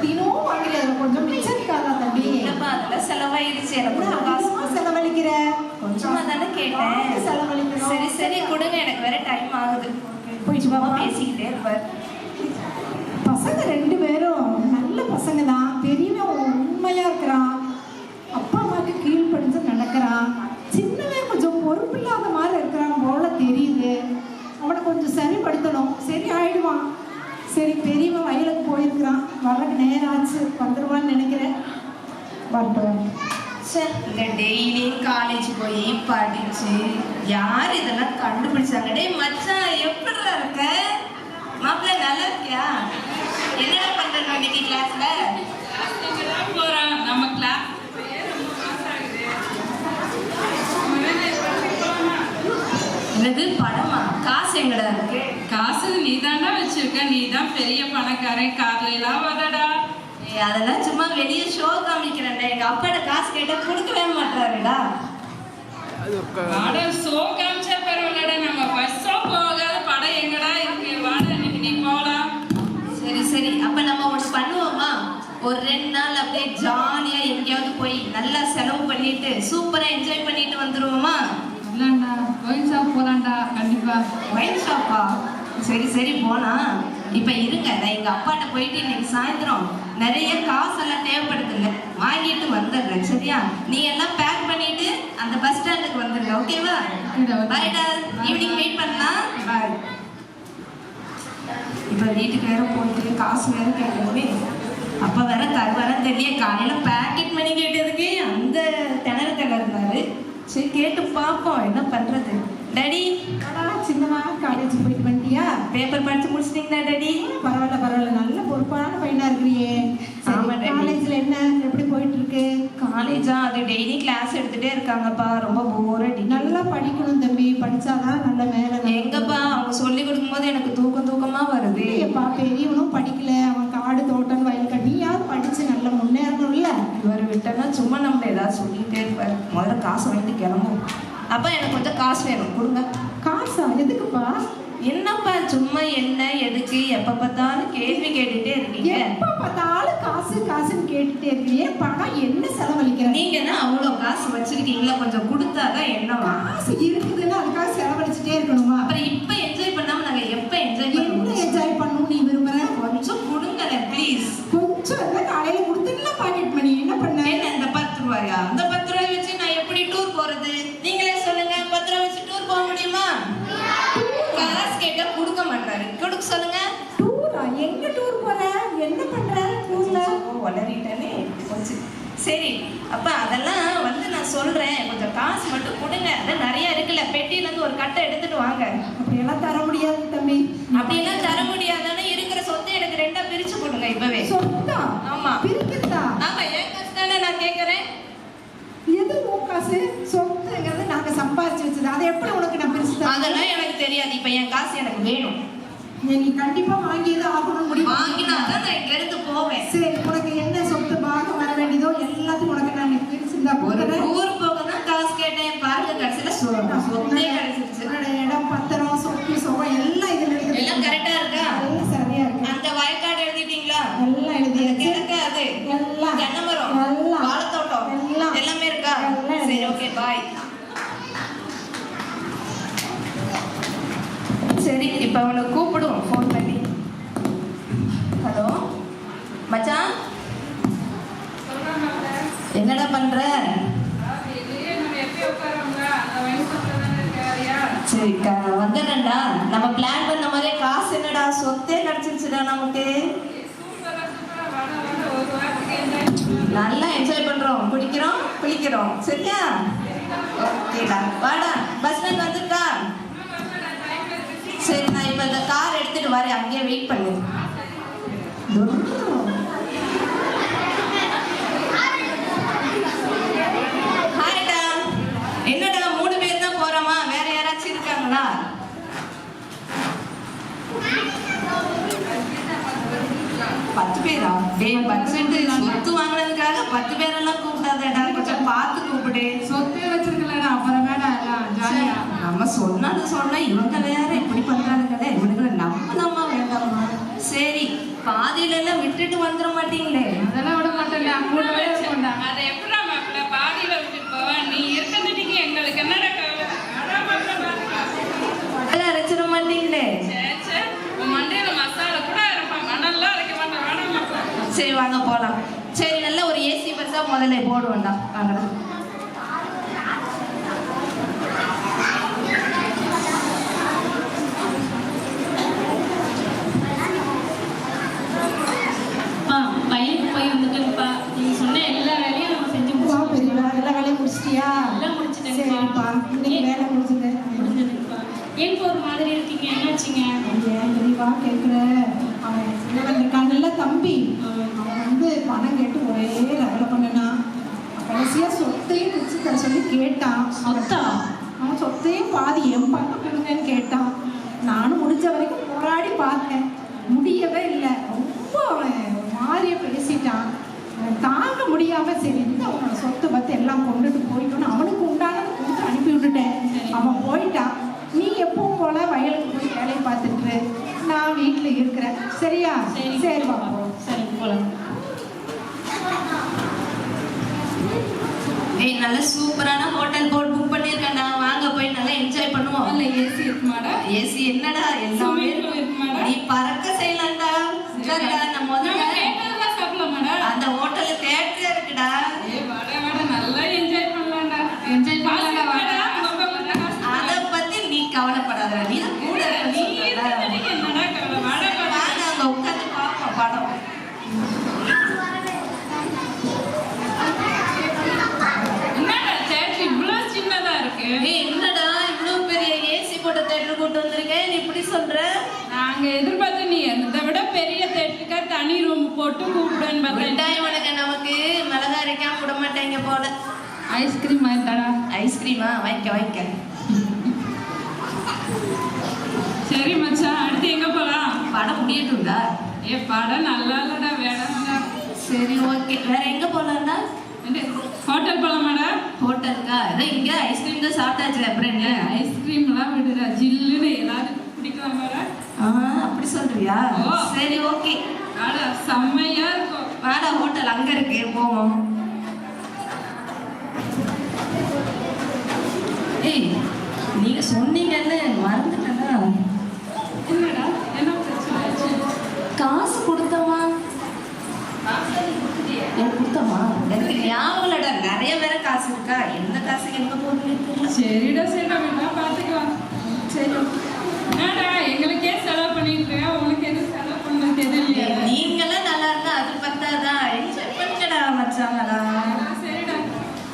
தினமும் அதுல கொஞ்சம் தம்பி? இல்லப்பா அதெல்லாம் செலவாயிடுச்சு எனக்கு அதிகமா செலவழிக்கிற? தானே கேட்டேன். செலவழிக்கணும். சரி சரி கொடுங்க. எனக்கு வேற டைம் ஆகுது. வா. பேசிக்கிட்டே இருப்பார் பசங்க ரெண்டு பேரும் நல்ல பசங்க தான் பெரியவன் உண்மையா இருக்கிறான் அப்பா அம்மாவுக்கு கீழ்ப்படிஞ்சு நடக்கிறான் சின்னவன் கொஞ்சம் பொறுப்பில்லாத மாதிரி இருக்கிறான் போல தெரியுது அவனை கொஞ்சம் சரிப்படுத்தணும் சரி ஆயிடுவான் சரி பெரியவன் வயலுக்கு வர்றதுக்கு நேரம் ஆச்சு வந்துடுவான்னு நினைக்கிறேன். வரட்டும். சே டெய்லியும் காலேஜ் போய் படிச்சு யார் இதெல்லாம் கண்டுபிடிச்சாங்க? டே மச்சான் எப்படி இருக்க? மாப்பிள்ள நல்லா இருக்கியா? என்ன பண்ற இன்னைக்கு கிளாஸ்ல போறான் நம்ம கிளாஸ் என்னது படமா? காசு எங்கடா இருக்கு? காசு நீ தாண்டா வச்சிருக்க. நீ தான் பெரிய பணக்காரன். கார்ல எல்லாம் வரடா ஏய், அதெல்லாம் சும்மா வெளியே ஷோ காமிக்கிறேன்டா. எங்க அப்பாட்ட காசு கேட்டா கொடுக்கவே மாட்டாருடா. வாட சோ காமிச்சா பரவாயில்லடா. நம்ம பஸ்ஸோ போகாத படம் எங்கடா இருக்கு? வாட இன்னைக்கு நீ போலாம். சரி சரி. அப்ப நம்ம ஒண்ணு பண்ணுவோமா? ஒரு ரெண்டு நாள் அப்படியே ஜாலியா எங்கேயாவது போய் நல்லா செலவு பண்ணிட்டு சூப்பரா என்ஜாய் பண்ணிட்டு வந்துருவோமா? இல்லண்டா கோயில் ஷாப் போலாம்டா. ஒயின் ஷாப்பா சரி சரி போனா இப்போ இருங்க. நான் எங்கள் அப்பாட்ட போயிட்டு இன்னைக்கு சாயந்தரம் நிறைய காசெல்லாம் தேவைப்படுதுங்க. வாங்கிட்டு வந்துடுறேன் சரியா? நீ எல்லாம் பேக் பண்ணிட்டு அந்த பஸ் ஸ்டாண்டுக்கு வந்துடுங்க ஓகேவா பாய்டா ஈவினிங் வெயிட் பண்ணலாம். பாய் இப்போ வீட்டுக்கு வேற போயிட்டு காசு வேற கேட்கணுமே அப்போ வேற தருவாரம் தெரிய காலையில் பேக்கெட் பண்ணி கேட்டதுக்கு அந்த திணறு திணறுனாரு. சரி கேட்டு பார்ப்போம். என்ன பண்ணுறது டாடி அடா, சின்னவா காலேஜ் போயிட்டு வந்துட்டியா? பேப்பர் படிச்சு முடிச்சிட்டீங்களா டாடி பரவாயில்ல பரவாயில்ல. நல்ல பொறுப்பான பையனா இருக்கிறியே. ஆமா. காலேஜ்ல என்ன? எப்படி போயிட்டு இருக்கு காலேஜா அது டெய்லி கிளாஸ் எடுத்துட்டே இருக்காங்கப்பா. ரொம்ப போர் அடி நல்லா படிக்கணும் தம்பி. படிச்சாதான் நல்ல மேல எங்கப்பா? அவங்க சொல்லி கொடுக்கும்போது எனக்கு தூக்கம் தூக்கமா வருது. இல்லையப்பா பெரியவனும் படிக்கல. அவன் காடு தோட்டம் வயல் நீயாவது படிச்சு நல்ல முன்னேறணும்ல. இவர் விட்டனா சும்மா நம்ம ஏதாவது சொல்லிட்டே இருப்பார். முதல்ல காசு வாங்கிட்டு கிளம்பும் அப்பா எனக்கு கொஞ்சம் காசு வேணும். கொடுங்க. காசா? எதுக்குப்பா? என்னப்பா சும்மா என்ன எதுக்கு எப்ப பார்த்தாலும் கேள்வி கேட்டுட்டே இருக்கீங்க. எப்ப பார்த்தாலும் காசு காசுன்னு கேட்டுட்டே இருக்கியே பணம் என்ன செலவழிக்கிற? நீங்க என்ன அவ்வளோ காசு வச்சிருக்கீங்களா? கொஞ்சம் கொடுத்தாதான் என்னவா காசு இருக்குதுன்னு அதுக்காக செலவழிச்சுட்டே இருக்கணுமா? அப்புறம் இப்ப என்ஜாய் காசு மட்டும் கொடுங்க. அதான் நிறைய இருக்குல்ல. பெட்டியில இருந்து ஒரு கட்டை எடுத்துட்டு வாங்க. அப்படியெல்லாம் தர முடியாது தம்பி. அப்படியெல்லாம் தர முடியாதானே இருக்கிற சொத்தை எனக்கு ரெண்டா பிரிச்சு கொடுங்க இப்பவே. சொத்தா? ஆமா. பிரிக்கிறதா? ஆமா என் காசு தானே நான் கேக்குறேன். எது உன் காசு? சொத்துங்கிறது நாங்க சம்பாரிச்சு வச்சது. அதை எப்படி உனக்கு நான் பிரிச்சு அதெல்லாம் எனக்கு தெரியாது. இப்ப என் காசு எனக்கு வேணும். நீ கண்டிப்பா வாங்கியதான் ஆகணும் முடியும் வாங்கினாதான் நான் இங்க இருந்து போவேன். சரி உனக்கு என்ன சொத்து பாகம் வர வேண்டியதோ எல்லாத்தையும் உனக்கு நான் பிரிச்சுருந்தா ஒரு போதும் டூர் போக தான் காசு கேட்டேன் பாருங்க கடைசியில இடம் பத்திரம் சொத்து சுகம் எல்லாம் இதுல இருக்குது. எல்லாம் கரெக்டா இருக்கா? எல்லாம் சரியா இருக்கு. அந்த வயக்காடு எழுதிட்டீங்களா? எல்லாம் எழுதியாச்சு கிழக்கு அது. எல்லாம். தென்னமரம் எல்லாம். வாழைத்தோட்டம் எல்லாம். எல்லாமே இருக்கா? சரி ஓகே பாய் சரி இப்போ அவனை கூப்பிடுவோம் ஃபோன் பண்ணி ஹலோ மச்சான் என்னடா பண்ற சரி வந்துடுறேன்டா. நம்ம பிளான் பண்ண மாதிரியே காசு என்னடா? சொத்தே கிடைச்சிருச்சுடா நமக்கு. நல்லா என்ஜாய் பண்றோம். குடிக்கிறோம் குளிக்கிறோம். சரியா? ஓகேடா வாடா. பஸ் ஸ்டாண்ட் வந்துருக்கா? சரி நான் இப்ப இந்த கார் எடுத்துட்டு வரேன். அங்கேயே வெயிட் பண்ணு ஹாய்டா என்னடா மூணு பேர் தான் போறோமா வேற யாராச்சும் இருக்காங்களா பத்து பேரா? டேய் பட்ஜெட் சொத்து வாங்குனதுக்காக பத்து பேரெல்லாம் கூப்பிடாதடா கொஞ்சம் பார்த்து கூப்பிடு. சொத்தே வச்சிருக்கலடா அப்புறம் வேணா எல்லாம் ஜாலியா நம்ம சொன்னாலும் சொன்னா இவங்க வேற இப்படி பண்றாங்களே இவனுங்களை நம்ம நம்ம வேண்டாமா? சரி பாதியில எல்லாம் விட்டுட்டு வந்துட மாட்டீங்களே. அதெல்லாம் விட மாட்டேன்டா கூடவே இருக்கோம்டா அதை எப்படா மாப்பிள்ள பாதியில விட்டுட்டு போவ நீ இருக்கிறதுக்கு எங்களுக்கு என்னடா கவலை அடா மாப்பிள்ள பாத்துக்கலாம் அதெல்லாம் அரைச்சிட மாட்டீங்களே சே, சே, உன் மண்டையில மசாலா கூட இருப்பான் மணல்லாம் அரைக்க மாட்டேன் வேணாம் மாப்பிள்ள சரி வாங்க போலாம். சரி நல்ல ஒரு ஏசி பஸ்ஸா முதல்ல போடுவோம்டா வாங்கடா. பையனுக்கு போய் வந்துட்டேன்ப்பா நீங்க சொன்ன எல்லா வேலையும் நம்ம செஞ்சு வா முடிச்சிட்டோம். பெரியவா எல்லா வேலையும் முடிச்சிட்டியா? எல்லாம் முடிச்சிட்டேன்ப்பா. இன்னைக்கு வேலை முடிச்சது முடிஞ்சதுப்பா. ஏன் ஒரு மாதிரி இருக்கீங்க என்னாச்சுங்க ஏன் பெரியவா கேட்குற அவன் இவன் இருக்காங்கல்ல தம்பி அவன் வந்து பணம் கேட்டு ஒரே ரகலை பண்ணனா கடைசியா சொத்தையும் பிரிச்சு தர சொல்லி கேட்டான் சொத்தா? அவன் சொத்தையும் பாதி என் பக்கம் கொடுங்கன்னு கேட்டான் நானும் முடிஞ்ச வரைக்கும் போராடி பார்த்தேன் முடியவே இல்லை ரொம்ப அவன் ஒரு மாதிரியே பேசிட்டான் அவன் தாங்க முடியாம சரி இந்த அவனோட சொத்தை பத்தி எல்லாம் கொண்டுட்டு போயிட்டோன்னு அவனுக்கு உண்டானதை கொடுத்து அனுப்பி விட்டுட்டேன் அவன் போயிட்டான் நீ எப்பவும் போல வயலுக்கு போய் வேலையை பார்த்துட்டு இரு. நான் வீட்டில் இருக்கிறேன் சரியா சரி சரி வா சரி போலாம் ஏய் நல்ல சூப்பரான ஹோட்டல் போட் புக் பண்ணியிருக்கேன்டா வாங்க போய் நல்லா என்ஜாய் பண்ணுவோம் இல்ல ஏசி இருக்குமாடா ஏசி என்னடா எல்லாமே Swimming pool இருக்குமாடா? நீ பறக்க செய்யலாம்டா சரிடா நான் நம்ம முதல்ல கேட்டதெல்லாம் சாப்பிடலாமாடா அந்த ஹோட்டல்ல தேட்டரே இருக்குடா ஏய் வாடா வாடா நல்லா என்ஜாய் பண்ணலாம்டா என்ஜாய் பண்ணலாம்டா வாடா ரொம்ப கொடுத்த காசு அத பத்தி நீ கவலைப்படாத நீ தான் கூட நீ இருக்கணும்ல. இருக்கிறதுக்கு என்னடா கவலை வாடா வாடா வாங்க அங்க உட்காந்து பார்ப்போம் படம் என்னடா தேட்டர் இவ்வளோ சின்னதா இருக்கு ஏய் என்னடா இவ்வளவு பெரிய ஏசி போட்ட தேட்டர் கூட்டு வந்திருக்கேன் நீ இப்படி சொல்ற நாங்க எதிர்பார்த்து நீ இதை விட பெரிய தேட்டருக்கா தனி ரூம் போட்டு கூப்பிடுன்னு பார்த்தேன் மிட்டாய் உனக்கு நமக்கு மிளகா மாட்டேங்க போல. ஐஸ்கிரீம் வாங்கிட்டாடா ஐஸ்கிரீமா? வைக்க வைக்க சரி மச்சான் அடுத்து எங்க போலாம்? படம் முடியட்டும்டா. ஏ படம் நல்லா இல்லடா வேணாம்டா சரி ஓகே. வேற எங்க போலாம்டா? ஹோட்டல் போலாமாடா? ஹோட்டலுக்கா? அதான் இங்க ஐஸ்கிரீம் தான் சாப்பிட்டாச்சு அப்புறம் என்ன? ஐஸ்கிரீம்லாம் விடுடா ஜில்லுன்னு குடிக்கலாமாடா? ஆ அப்படி சொல்றியா. சரி ஓகே. செம்மையா இருக்கும். வாடா ஹோட்டல் அங்க இருக்கு போவோம். சொன்னீங்கன்னு மறந்துட்டேனா? என்னடா என்ன பிரச்சனை? காசு கொடுத்தமா எனக்கு கொடுத்தமா எனக்கு ஞாபகம் இல்லடா நிறைய வேற காசு இருக்கா? எந்த காசு எங்க தெரியல. சரிடா சரிடா வேணா பாத்துக்கலாம் சரி என்னடா எங்களுக்கே செலவு பண்ணிட்டு உனக்கு எதுவும் செலவு பண்ண தெரியலையா நீங்களாம் நல்லா இருந்தா அது பத்தாதா? என்ஜாய் பண்ணுங்கடா மச்சாங்களா சரிடா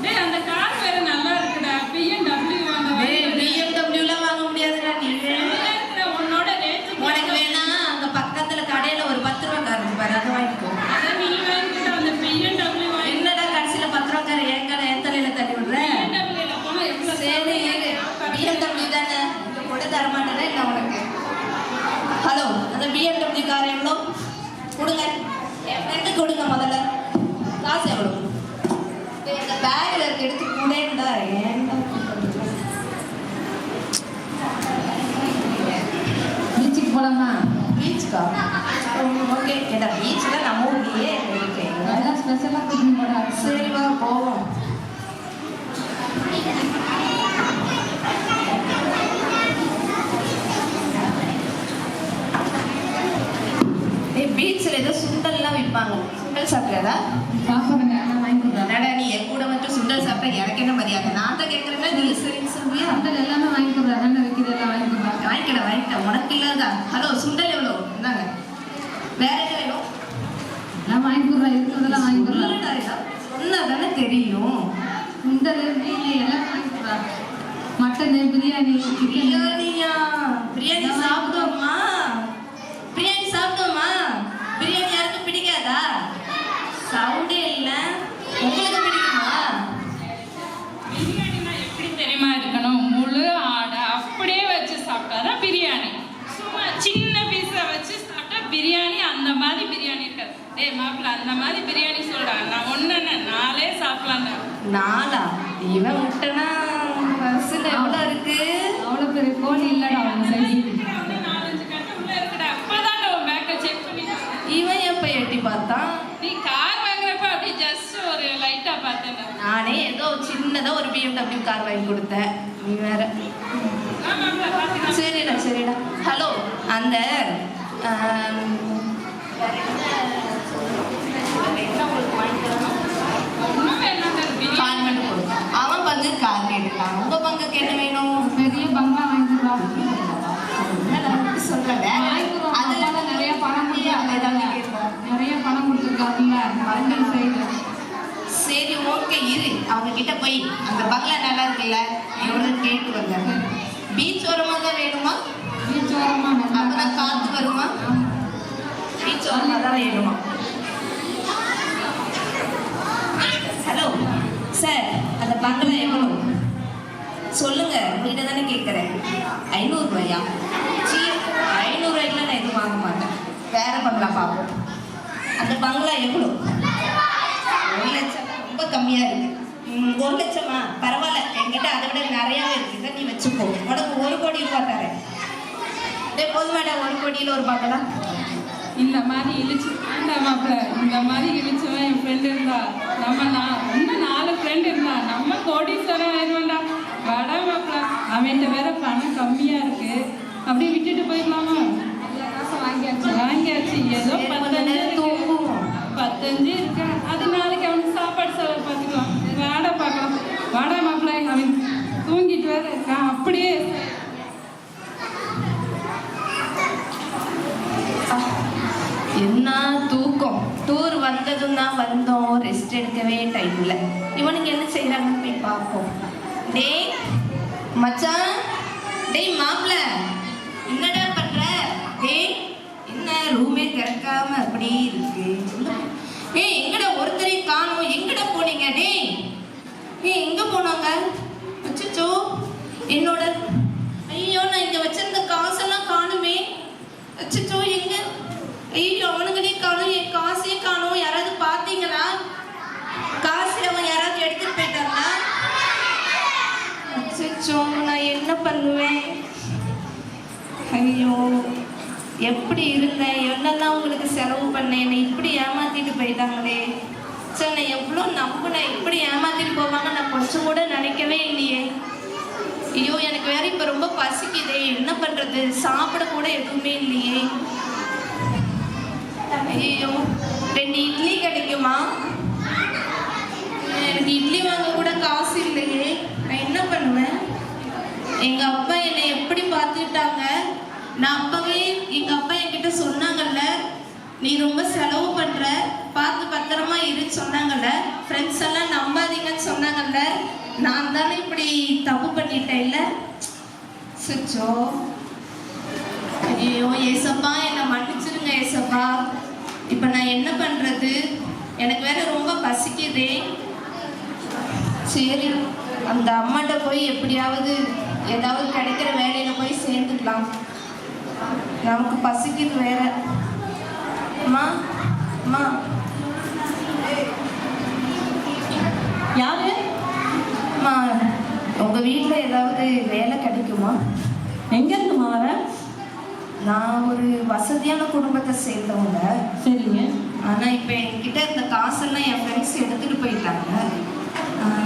டேய் அந்த கார் வேற நல்லா இருக்குடா பிஎன்டபிள்யூ அந்த டேய் பிஎம்டபிள்யூலாம் வாங்க முடியாதுடா நீ இருக்குடா உன்னோட ரேஞ்ச் உனக்கு வேணா அங்க பக்கத்துல கடையில ஒரு பத்து ரூபா கார் இருக்கு பாரு அதை வாங்கிக்கோ அத நீ வாங்கிட்டு அந்த பிஎன்டபிள்யூ வாங்கி என்னடா கடைசியில பத்து ரூபா கார் என் கடை என் தலையில தள்ளி விடுற பிஎன்டபிள்யூல போனா எவ்வளவு சரி பிஎம்டபிள்யூ தானே இது கூட தரமாட்டேன் என்ன உனக்கு ஹலோ அந்த பிஎம்டபிள்யூ கார் எவ்வளோ கொடுங்க என் ஃப்ரெண்டு கொடுங்க முதல்ல காசு எவ்வளோ டேய், இந்த பேக்ல இருக்க எடுத்து கூடேண்டா ஏன்டா பீச்சுக்கு போலாமா பீச்சுக்கா ஓகே ஏடா பீச்சில் நம்ம ஊர்லயே இருக்கேன் நல்லா ஸ்பெஷலா கூட்டிட்டு போடா சரி வா போவோம் பீச்சில் ஏதோ சுண்டல்லாம் விற்பாங்க சுண்டல் சாப்பிட்றதா? சாப்பிடுங்க நான் வாங்கி நீ என் கூட மட்டும் சுண்டல் சாப்பிட்டா எனக்கு என்ன மரியாதை? நான் தான் கேட்குறேன்னா நீ சரின்னு சொல்வியா அந்த எல்லாமே வாங்கி கொடுறேன் என்ன வைக்கிறது எல்லாம் வாங்கி கொடுறேன் வாங்கிக்கடா வாங்கிக்கடா உனக்கு இல்லாதா ஹலோ சுண்டல் எவ்வளோ? இந்தாங்க. வேற என்ன வேணும் எல்லாம் வாங்கி கொடுறேன் இருக்கிறதெல்லாம் வாங்கி இதா. சொன்னா தானே தெரியும். இந்த மீன் எல்லாம் வாங்கி கொடுறேன் மட்டன் பிரியாணி பிரியாணியா? பிரியாணி சாப்பிடுவோமா? பிரியாணி சாப்பிடுவோமா? பிரியாணி யாருக்கும் பிடிக்காதா? சவுண்டே இல்ல. உங்களுக்கு பிடிக்குமா? பிரியாணினா எப்படி தெரியுமா இருக்கணும் முழு ஆடை அப்படியே வச்சு சாப்பிட்டாதான் பிரியாணி சும்மா சின்ன பீஸை வச்சு சாப்பிட்டா பிரியாணி அந்த மாதிரி பிரியாணி இருக்காது டேய் மாப்பிள்ள அந்த மாதிரி பிரியாணி சொல்றா. நான் ஒன்று நாளே சாப்பிடலாம் நாளா இவன் பஸ் பசங்க எவ்வளோ இருக்கு? அவ்வளோ பெரிய கோழி இல்லடா இவன் எப்ப எட்டி பார்த்தான் நீ கார் வாங்குறப்ப அப்படியே ஜஸ்ட் ஒரு லைட்டா பார்த்தேன் நானே ஏதோ சின்னதா ஒரு பிஎம்டபிள்யூ கார் வாங்கி கொடுத்தேன். நீ வேற. சரிடா சரிடா. ஹலோ அந்த ஆம், வேற என்ன என்ன உங்களுக்கு வாங்கி தரணும்? இன்னும் என்னங்க பிரியாணி கார் மட்டும் கொடு. அவன் பங்கு கார் கேட்டுட்டான் உங்க பங்குக்கு என்ன வேணும்? பெரிய பங்களா வாங்கிடுவா. என்னடா இப்படி சொல்ற? வேற அதுல நிறைய பணம். நிறைய பணம் கொடுத்துருக்காங்கல்ல பங்கல் சைடு. சரி ஓகே இரு. அவங்க கிட்ட போய். அந்த பங்களா நல்லா இருக்குல்ல? எவ்வளவு கேட்டு வந்தாங்க பீச் ஓரமா தான் வேணுமா? காத்து வருமா? பீச் ஓரமா தான் வேணுமா? ஹலோ சார் அந்த பங்களா எவ்வளோ சொல்லுங்க உங்ககிட்ட தானே கேட்குறேன் ஐநூறுரூவாயா? சீ ஐநூறுரூவாய்க்குலாம் நான் எதுவும் வாங்க மாட்டேன். வேற பங்களா பார்ப்போம். அந்த பங்களா எவ்வளோ ஒரு லட்சம். ரொம்ப கம்மியா இருக்கு. ம், ஒரு லட்சமா? பரவாயில்ல. என்கிட்ட அதை விட நிறையாவே இருக்கு. இதை நீ வச்சுக்கோ. உனக்கு ஒரு கோடி ரூபா தரேன். போதும் மேடம் ஒரு கோடியில் ஒரு பார்க்கலாம் இந்த மாதிரி இழிச்சு வேண்டாம் மாப்பிள்ள இந்த மாதிரி இழிச்சவன் என் ஃப்ரெண்ட் இருந்தா. நம்ம நான் இன்னும் நாலு ஃப்ரெண்ட் இருந்தா. நம்ம கோடீஸ்வரன் ஆயிடுவேன்டா வாடா மாப்பிள்ள அவன்கிட்ட வேற பணம் கம்மியா இருக்கு. அப்படியே விட்டுட்டு போயிடலாமா? வாங்கியாச்சு. வாங்கியாச்சு. ஏதோ பத்தஞ்சு தூங்குவோம். பத்தஞ்சு இருக்கு. அது நாளைக்கு அவனுக்கு சாப்பாடு செலவு பார்த்துக்கலாம். வாடா பார்க்கலாம். வாடா மாப்பிள்ள அவன் தூங்கிட்டு வேற இருக்கான். அப்படியே என்ன தூக்கம்? டூர் வந்ததும் தான் வந்தோம் ரெஸ்ட் எடுக்கவே டைம் இல்லை. இவனுக்கு என்ன செய்கிறாங்கன்னு போய் பார்ப்போம். டேய் மச்சான். டேய் மாப்பிள்ள என்னடா பண்ற? டேய் என்ன ரூமே திறக்காம அப்படியே இருக்கு? ஏய் எங்கடா ஒருத்தரையும் காணும்? எங்கடா போனீங்க? டேய். ஏய் எங்க போனாங்க? அச்சோ என்னோட ஐயோ நான் இங்க வச்சிருந்த காசெல்லாம் காணுமே அச்சச்சோ எங்க ஐயோ அவனுங்களே காணும் என் காசே காணும். யாராவது பார்த்தீங்களா? காசு அவன் யாராவது எடுத்துட்டு போயிட்டாங்களா? அச்சோ நான் என்ன பண்ணுவேன்? ஐயோ எப்படி இருந்தேன்? என்னெல்லாம் உங்களுக்கு செலவு பண்ணேன்? என்னை இப்படி ஏமாத்திட்டு போயிட்டாங்களே. சார் நான் எவ்வளோ நம்பினேன்? இப்படி ஏமாத்திட்டு போவாங்க நான் கொஞ்சம் கூட நினைக்கவே இல்லையே. ஐயோ எனக்கு வேற இப்போ ரொம்ப பசிக்குதே. என்ன பண்ணுறது சாப்பிட கூட எதுவுமே இல்லையே. ஐயோ ரெண்டு இட்லி கிடைக்குமா? எனக்கு இட்லி வாங்க கூட காசு இல்லையே. நான் என்ன பண்ணுவேன்? எங்க அப்பா என்னை எப்படி பார்த்துக்கிட்டாங்க? நான் அப்பவே எங்க அப்பா என்கிட்ட சொன்னாங்கல்ல நீ ரொம்ப செலவு பண்ற. பார்த்து பத்திரமா இரு சொன்னாங்கல்ல. ஃப்ரெண்ட்ஸ் எல்லாம் நம்பாதீங்கன்னு சொன்னாங்கல்ல. நான் தானே இப்படி தப்பு பண்ணிட்டேன் இல்லை சுச்சோ. ஐயோ ஏசப்பா என்னை மன்னிச்சிருங்க ஏசப்பா இப்போ நான் என்ன பண்றது? எனக்கு வேற ரொம்ப பசிக்குதே. சரி அந்த அம்மாட்ட போய் எப்படியாவது ஏதாவது கிடைக்கிற வேலையில போய் சேர்ந்துக்கலாம். நமக்கு பசிக்குது வேற. அம்மா அம்மா. யாரு? அம்மா உங்க வீட்ல ஏதாவது வேலை கிடைக்குமா? எங்க இருந்து வர நான் ஒரு வசதியான குடும்பத்தை சேர்ந்தவங்க. சரிங்க. ஆனா இப்போ என்கிட்ட இந்த காசெல்லாம் என் ஃப்ரெண்ட்ஸ் எடுத்துட்டு போயிட்டாங்க.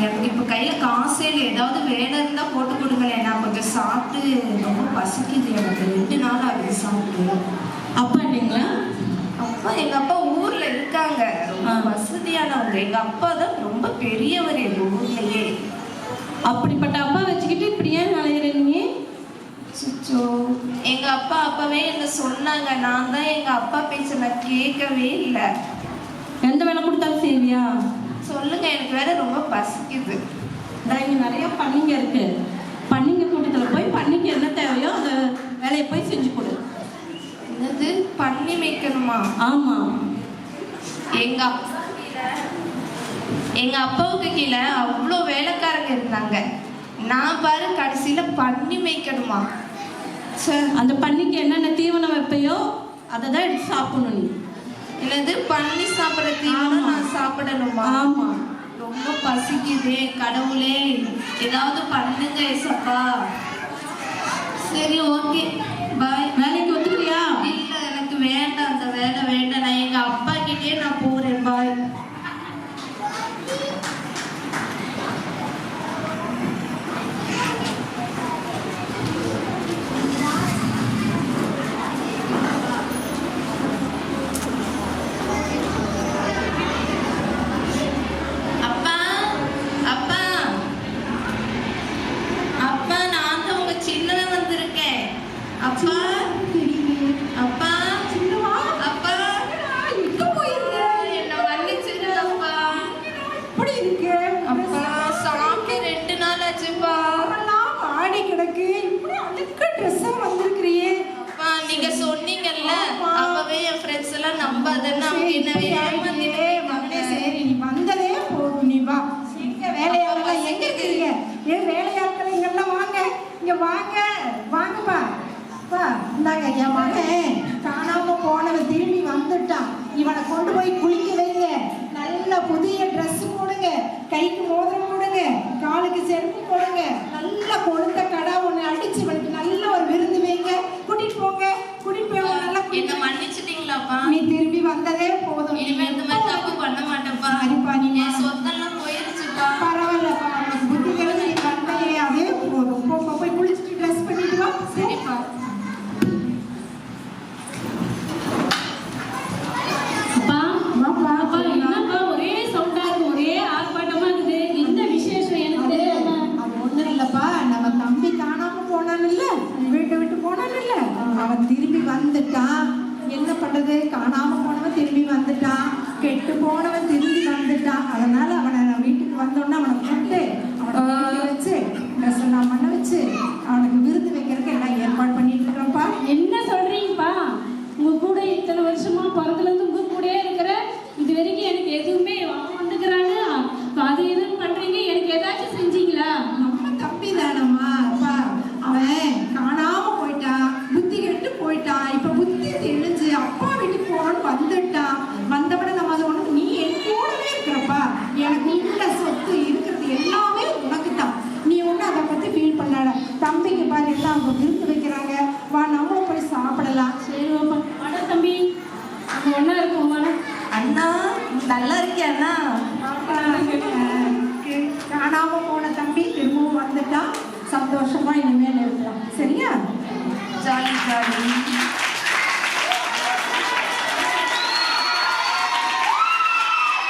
எனக்கு இப்போ கையில் காசே இல்லை. ஏதாவது வேலை இருந்தால் போட்டு கொடுங்களேன். நான் கொஞ்சம் சாப்பிட்டு ரொம்ப பசிக்குது எனக்கு. ரெண்டு நாள் ஆகுது சாப்பிட்டு. அப்பா இல்லைங்களா? அப்பா எங்கள் அப்பா ஊரில் இருக்காங்க. வசதியானவங்க. எங்கள் அப்பா தான் ரொம்ப பெரியவர் எங்கள் ஊர்லயே. அப்படிப்பட்ட அப்பா வச்சுக்கிட்டு சுச்சோ எங்க அப்பா அப்பவே என்ன சொன்னாங்க. நான் தான் எங்க அப்பா பேச்ச நான் கேட்கவே இல்லை. எந்த வேலை கொடுத்தாலும் செய்வியா? சொல்லுங்க எனக்கு வேற ரொம்ப பசிக்குது. இதான் இங்க நிறைய பண்ணிங்க இருக்கு. பண்ணிங்க கூட்டத்தில் போய் பண்ணிக்கு என்ன தேவையோ அந்த வேலையை போய் செஞ்சு கொடு. என்னது? பண்ணி வைக்கணுமா? ஆமா. எங்க எங்க அப்பாவுக்கு கீழே அவ்வளோ வேலைக்காரங்க இருந்தாங்க. நான் பாரு கடைசியில பண்ணி வைக்கணுமா? அந்த பன்னிக்கு என்னென்ன தீவனம் வைப்பையோ அதை தான் எடுத்து சாப்பிடணும் நீ. என்னது? பண்ணி சாப்பிட்ற தீவனம் நான் சாப்பிடணுமா? ஆமாம் ரொம்ப பசிக்குதே கடவுளே. ஏதாவது பண்ணுங்க ஏசப்பா சரி ஓகே. பாய். வேலைக்கு ஒத்துக்கிறியா? இல்லை எனக்கு வேண்டாம். அந்த வேலை வேண்டாம். நான் எங்கள் அப்பா கிட்டே நான் போகிறேன் பாய். yang. Thank you.